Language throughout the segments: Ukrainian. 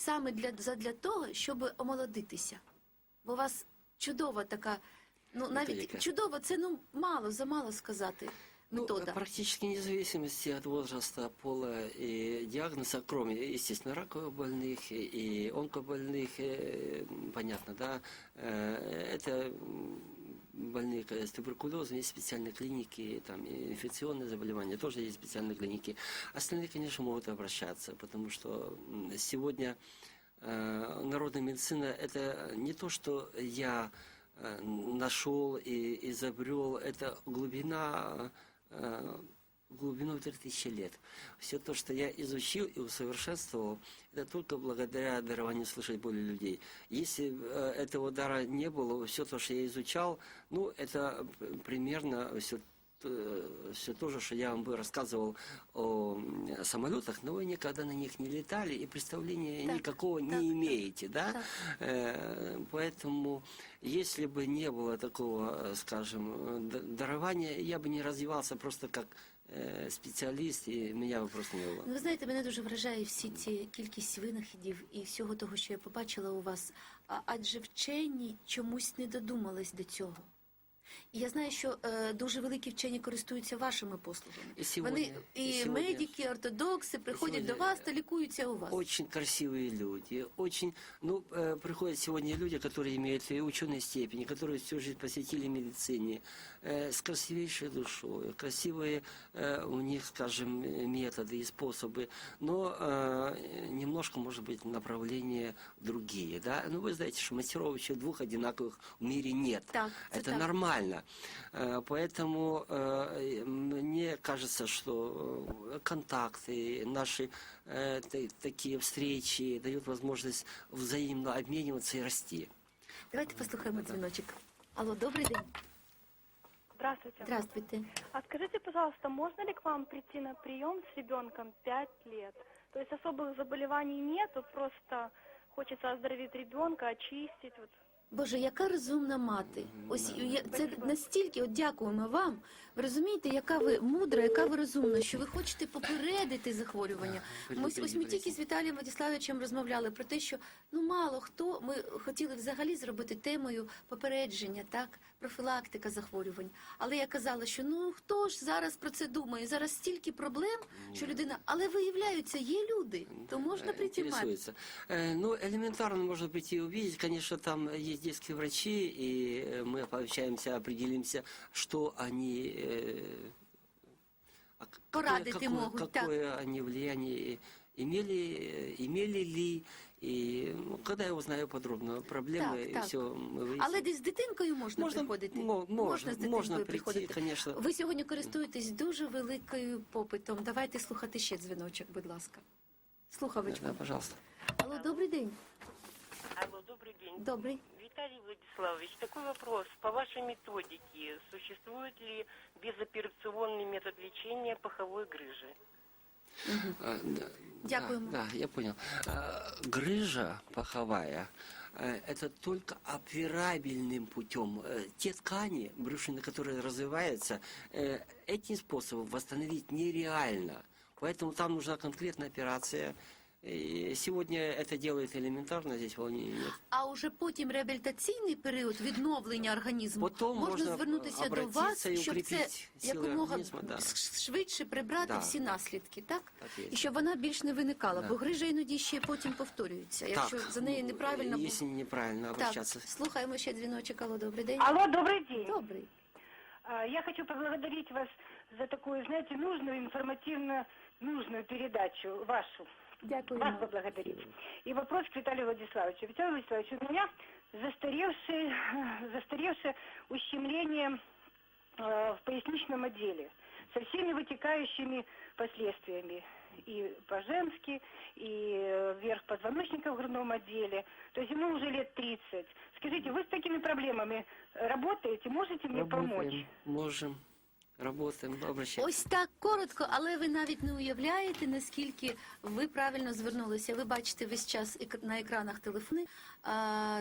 саме для, задля того, щоб омолодитися. Бо у вас чудова така, ну навіть Методика. чудова, це ну мало, замало сказати. Ну, Метода. практически вне зависимости от возраста, пола и диагноза, кроме, естественно, раковых больных и и онкобольных, э, понятно, да, э, это м, больные э, с туберкулезом, есть специальные клиники, там, и инфекционные заболевания, тоже есть специальные клиники. Остальные, конечно, могут обращаться, потому что м, сегодня э, народная медицина – это не то, что я э, нашел и изобрел, это глубина, э, глубину 3000 лет. Все то, что я изучил и усовершенствовал, это только благодаря дарованию слышать боли людей. Если э, этого дара не было, все то, что я изучал, ну, это примерно все все то же, что я вам бы рассказывал о самолетах, но вы никогда на них не летали и представления Так, никакого так, не имеете, да? так. Э, Поэтому, если бы не было такого, э, скажем, э, дарования, я бы не развивался просто как э, специалист, и меня бы просто не было. Ну, ви знаєте, мене дуже вражає всі ці кількість винахідів і всього того, що я побачила у вас. А, адже вчені чомусь не додумались до цього. І я знаю, що е, дуже великі вчені користуються вашими послугами. І сьогодні- Вони і і, сьогодні- медики, ортодокси приходять сьогодні- до вас та лікуються у вас. Очень красивые люди, очень, ну, э, приходят сегодня люди, которые имеют и ученые степени, которые всю жизнь посвятили медицине, э, с красивейшей душой, красивые э, у них, скажем, э, методы и способы, но э, немножко, может быть, направления другие, да. Ну, вы знаете, что мастеров еще двух одинаковых в мире нет. Так, це Это так. нормально. Э, Поэтому э, мне кажется, что э, контакты, наши э, та- такие встречи дают возможность взаимно обмениваться и расти. Давайте послухаємо дзвіночок. Алло, добрий день. Здравствуйте. Здравствуйте. А скажите, пожалуйста, можно ли к вам прийти на прием с ребенком 5 лет? То есть особых заболеваний нету, просто хочется оздоровить ребенка, очистить. Вот. Боже, яка розумна мати. Ось я- це настільки, от дякуємо вам. Ви розумієте, яка ви мудра, яка ви розумна, що ви хочете попередити захворювання. Ми ось, ось ми тільки з Віталієм Владиславовичем розмовляли про те, що ну мало хто ми хотіли взагалі зробити темою попередження, так, профілактика захворювань. Але я казала, що ну хто ж зараз про це думає? Зараз стільки проблем, що людина, але виявляються, є люди, то можна Э, прийти мати. интересуется. Э, Ну, элементарно можно прийти и увидеть. Конечно, там есть детские врачи, и э, мы пообщаемся, определимся, что они... э, а к- Порадити какое, могут, так. какое они влияние имели, э, имели ли. И ну, когда я узнаю подробно проблемы, Так, так. все мы выясним. Але десь з дитинкою можна, Можна- приходити. мо- можна, з дитинкою можна прийти, приходити. конечно. Ви сьогодні користуєтесь дуже великою попитом. Давайте слухати ще дзвіночок, будь ласка. Слухавичку. Да, пожалуйста. Алло, добрий день. Алло, добрый день. Добрий. Виталий Владиславович, такой вопрос. По вашей методике, существует ли безоперационный метод лечения паховой грыжи? А, да, Дякуємо. Да, да, я понял. А, Грыжа паховая э, это только операбельным путем. Э, Те ткани брюшины, которые развиваются, э, этим способом восстановить нереально. Поэтому там нужна конкретная операция. И сегодня это делают элементарно, здесь волнений нет. А уже потім реабілітаційний період відновлення організму Потім можна, можна звернутися до вас, обратитися і щоб це укріпити сили якомога організму, да. швидше прибрати Да. всі наслідки, так? Так є. І щоб вона більш не виникала, Да. бо грижа іноді ще потім повторюється, якщо за нею неправильно бу- Если неправильно Так, обращаться. слухаємо ще дзвіночок. Алло, добрий день. Алло, добрый день. Добрий. А, Я хочу поблагодарить вас за такую, знаете, нужную, информативно нужную передачу вашу. Вас Дякуємо. поблагодарить. И вопрос к Виталию Владиславовичу. Виталий Владиславович, у меня застаревшее, застаревшее ущемление э, в поясничном отделе со всеми вытекающими последствиями. И по-женски, и э, вверх позвоночника в грудном отделе. То есть ему уже лет 30. Скажите, вы с такими проблемами работаете? Можете мне помочь? Работаем, можем, работаем, обращаемся. Ось так коротко, але ви навіть не уявляєте, наскільки ви правильно звернулися. Ви бачите весь час на екранах телефони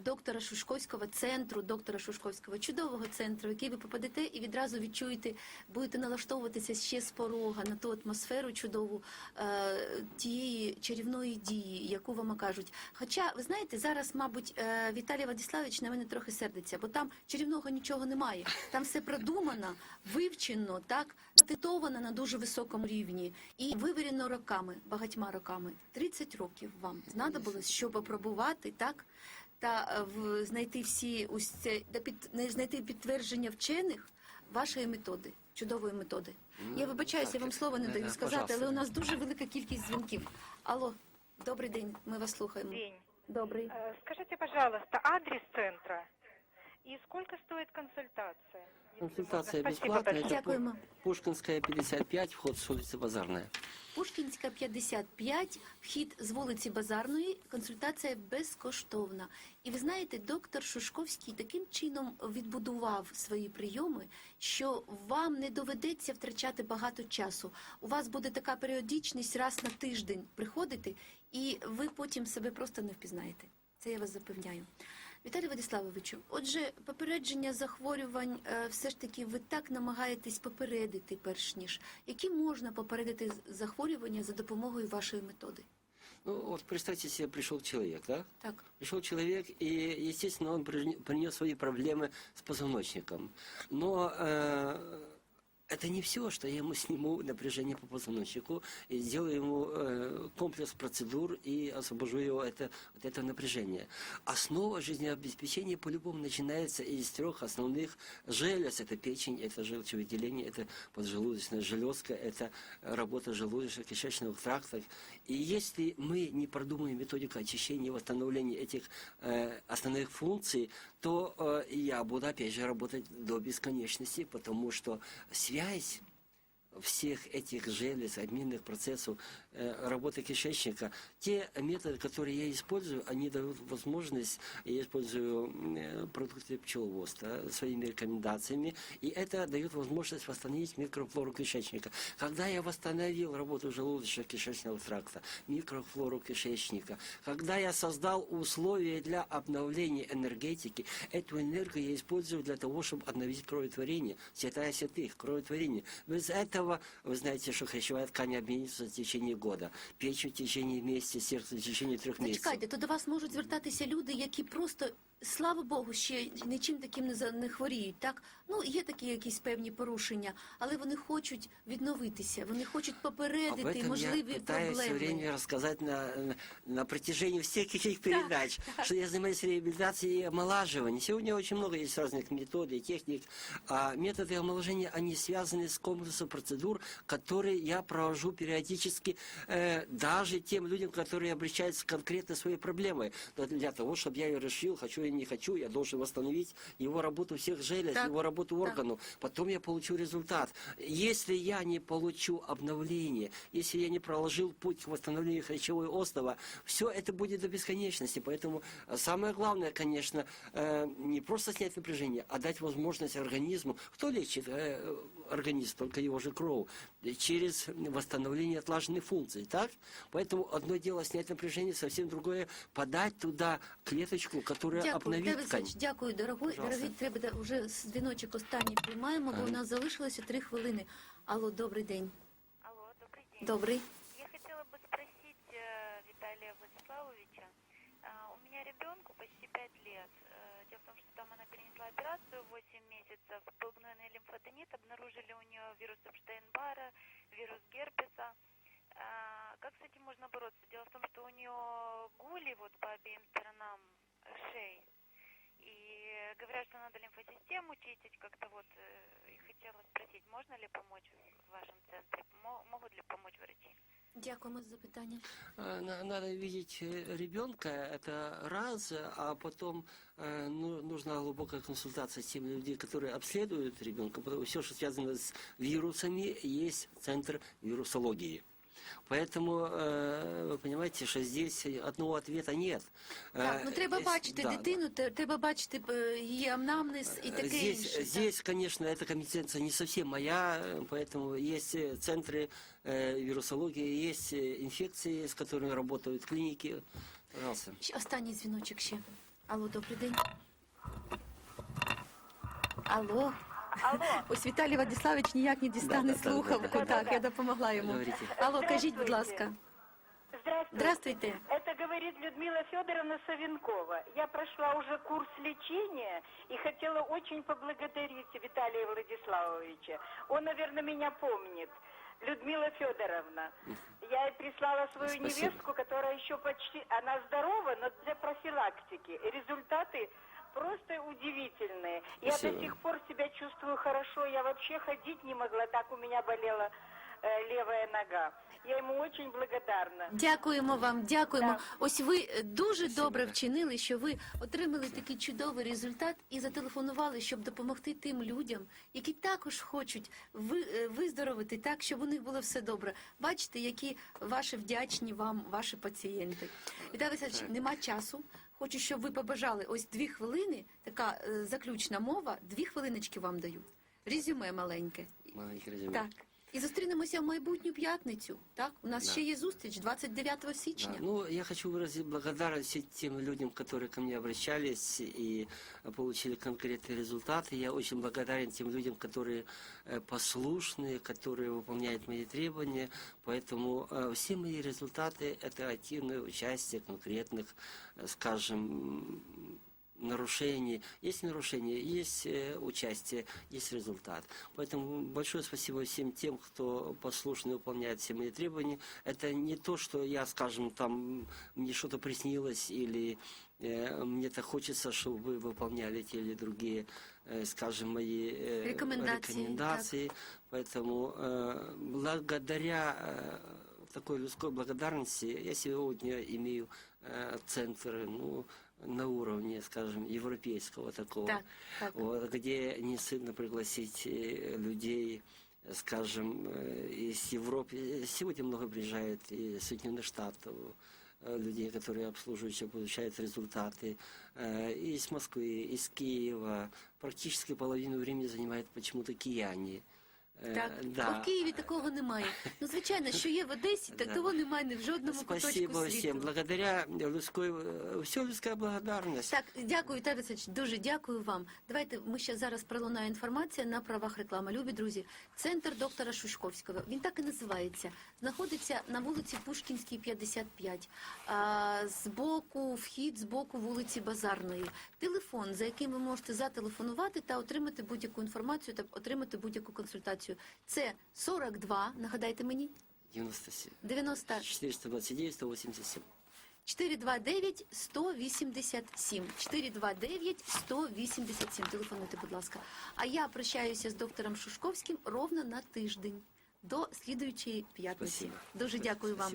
доктора Шушковського центру, доктора Шушковського чудового центру, в який ви попадете і відразу відчуєте, будете налаштовуватися ще з порога на ту атмосферу чудову тієї чарівної дії, яку вам кажуть. Хоча, ви знаєте, зараз, мабуть, е, Віталій Владиславович на мене трохи сердиться, бо там чарівного нічого немає. Там все продумано, вивчено, так, титовано на дуже високому рівні і вивірено роками, багатьма роками. 30 років вам знадобилось, щоб опробувати, так, та е, в, знайти всі ось це, та під, не знайти підтвердження вчених вашої методи, чудової методи. Ну, Я вибачаюся, я вам слово не да, даю да, сказати, але у нас дуже велика кількість дзвінків. Алло, добрий день, ми вас слухаємо. День. Добрий. Э, Скажите, пожалуйста, адрес центра и сколько стоит консультация? Консультация? Спасибо бесплатная. Дякуємо. Пушкинская, 55, вход с улицы Базарная. Пушкінська 55, вхід з вулиці Базарної, консультація безкоштовна. І ви знаєте, доктор Шушковський таким чином відбудував свої прийоми, що вам не доведеться втрачати багато часу. У вас буде така періодичність раз на тиждень приходити, і ви потім себе просто не впізнаєте. Це я вас запевняю. Віталій Владиславовичу, отже, попередження захворювань е, все ж таки ви так намагаєтесь попередити, перш ніж які можна попередити захворювання за допомогою вашої методи. Ну, вот представьте себе, пришел человек, да? Так, Пришел человек, и, естественно, он прин- принес свои проблемы с позвоночником. Но э, это не все, что я ему сниму напряжение по позвоночнику и сделаю ему э, комплекс процедур и освобожу его это, от этого напряжения. Основа жизнеобеспечения по-любому начинается из трех основных желез. Это печень, это желчевыделение, это поджелудочная железка, это работа желудочно-кишечного тракта. И если мы не продумаем методику очищения и восстановления этих э, основных функций, то э, я буду опять же работать до бесконечности, потому что связь всех этих желез, обменных процессов э, работы кишечника, те методы, которые я использую, они дают возможность, я использую э, продукты пчеловодства своими рекомендациями, и это дает возможность восстановить микрофлору кишечника. Когда я восстановил работу желудочно-кишечного тракта, микрофлору кишечника, когда я создал условия для обновления энергетики, эту энергию я использую для того, чтобы обновить кроветворение, святая святых, кроветворение. Без этого, вы знаете, что хрящевая ткань обменится в течение года, печень в течение месяца, сердце в течение трех месяцев. зачекайте, то до вас можуть звертатися люди, які просто, слава Богу, ще нічим таким не, за- не хворіють. Так, ну є такі якісь певні порушення, але вони хочуть відновитися, вони хочуть Об попередити этом я можливі пытаюсь все проблеми. время рассказать на, на, на протяжении всех этих передач, что я занимаюсь реабилитацией и омолаживанием. Сегодня очень много есть разных метод и техник. А методы омоложения, они связаны с комплексом процедур, Которые я провожу периодически э, даже тем людям, которые обращаются конкретно своей проблемой. Но для того, чтобы я ее решил, хочу или не хочу, я должен восстановить его работу всех желез, Так, его работу так. органов. Потом я получу результат. Если я не получу обновление, если я не проложил путь к восстановлению хрящевой остова, все это будет до бесконечности. Поэтому э, самое главное, конечно, э, не просто снять напряжение, а дать возможность организму. Кто лечит э, организм? Только его же кровь. Через восстановление отлаженных функций. Так? Поэтому одно дело снять напряжение, совсем другое подать туда клеточку, которая Дякую, обновит Давид ткань. Савич, дякую, дорогой. Пожалуйста. Дорогий, треба да- вже з- дзвіночок останній приймаємо, бо Ага. у нас залишилося три хвилини. Алло, добрий день. Алло, добрый день. Добрий. Я хотела бы спросить э, Виталия Владиславовича. А, у меня ребенку почти 5 лет. Там она перенесла операцию 8 месяцев. Был гнойный лимфоденит. Обнаружили у нее вирус Эпштейн-Бара, вирус герпеса. А, как с этим можно бороться? Дело в том, что у нее гули вот по обеим сторонам шеи. И говорят, что надо лимфосистему чистить как-то вот. э, И хотела спросить, можно ли помочь в вашем центре? Мо- Могут ли помочь врачи? Дякуємо за запитання. А, на- Надо видеть э, ребенка, это раз, а потом э, ну, нужна глубокая консультация с теми людьми, которые обследуют ребенка, потому что все, что связано с вирусами, есть центр вирусологии. Поэтому э, вы понимаете, что здесь одного ответа нет. Так, Э, ну треба здесь- бачити да, да. дитину, те- треба бачити е, її анамнез і таке Здесь, інше. так. здесь, конечно, эта компетенция не совсем моя, э, поэтому есть э, центры э, вирусологии, есть э, инфекции, с которыми работают клиники. Пожалуйста. Ще Останній дзвіночок ще. Алло, добрий день. Алло. Алло. Ось Віталій Владиславович ніяк не дістане Да-да-да, слухавку. да-да-да. Так, я допомогла йому. Говорите. Алло, кажіть, будь Здравствуйте. ласка. Здравствуйте. Здравствуйте. Это говорит Людмила Федоровна Савенкова. Я прошла уже курс лечения и хотела очень поблагодарить Виталия Владиславовича. Он, наверное, меня помнит. Людмила Федоровна. Я ей прислала свою Спасибо. невестку, которая еще почти... Она здорова, но для профилактики. И результаты просто удивительные. Я до сих пор себя чувствую хорошо. Я вообще ходить не могла, так у меня болела э, левая нога. Я ему очень благодарна. Дякуємо вам, дякуємо. Так. Ось ви е, дуже добре вчинили, що ви отримали такий чудовий результат і зателефонували, щоб допомогти тим людям, які також хочуть ви, е, виздоровити так, щоб у них було все добре. Бачите, які ваші вдячні вам, ваші пацієнти. Віталій Васильович, нема часу. Хочу, щоб ви побажали ось дві хвилини, така е, заключна мова, дві хвилиночки вам даю. Резюме маленьке. Маленьке резюме. Так. І зустрінемося в майбутню п'ятницю. Так, у нас Да. ще є зустріч 29 Да, січня. ну, я хочу выразить благодарность тем людям, которые ко мне обращались и получили конкретные результаты. Я очень благодарен тем людям, которые э, послушные, которые выполняют мои требования. Поэтому э, все мои результаты – это активное участие конкретных, э, скажем, нарушений. Есть нарушения, есть э, участие, есть результат. Поэтому большое спасибо всем тем, кто послушно выполняет все мои требования. Это не то, что я, скажем, там мне что-то приснилось или э, мне так хочется, чтобы вы выполняли те или другие, э, скажем, мои Рекомендации, рекомендации. Поэтому благодаря такой людской благодарности я сегодня имею центр, ну, на уровне, скажем, европейского такого, Так, так. вот, где не стыдно пригласить э, людей, э, скажем, э, из Европы. Сегодня много приезжает из Соединенных Штатов, э, людей, которые обслуживающие получают результаты, э, из Москвы, из Киева. Практически половину времени занимает почему-то кияне. Э, Так, да. а в Києві такого немає. Ну, звичайно, що є в Одесі, так Да. того немає ні в жодному Спасибо куточку світу. Благодаря людской, все людская благодарность. Так, дякую, Віталій дуже дякую вам. Давайте ми ще зараз пролунає інформація на правах реклами. Любі друзі, центр доктора Шушковського. Він так і називається. Знаходиться на вулиці Пушкінській, 55. А, збоку вхід з боку вулиці Базарної. Телефон, за яким ви можете зателефонувати та отримати будь-яку інформацію та отримати будь-яку консультацію. Це 42, нагадайте мені, 97. 90 429, 187. 429 187. 429 187. Телефонуйте, будь ласка. А я прощаюся з доктором Шушковським ровно на тиждень до слідуючої п'ятниці. Спасибо. Дуже дякую вам.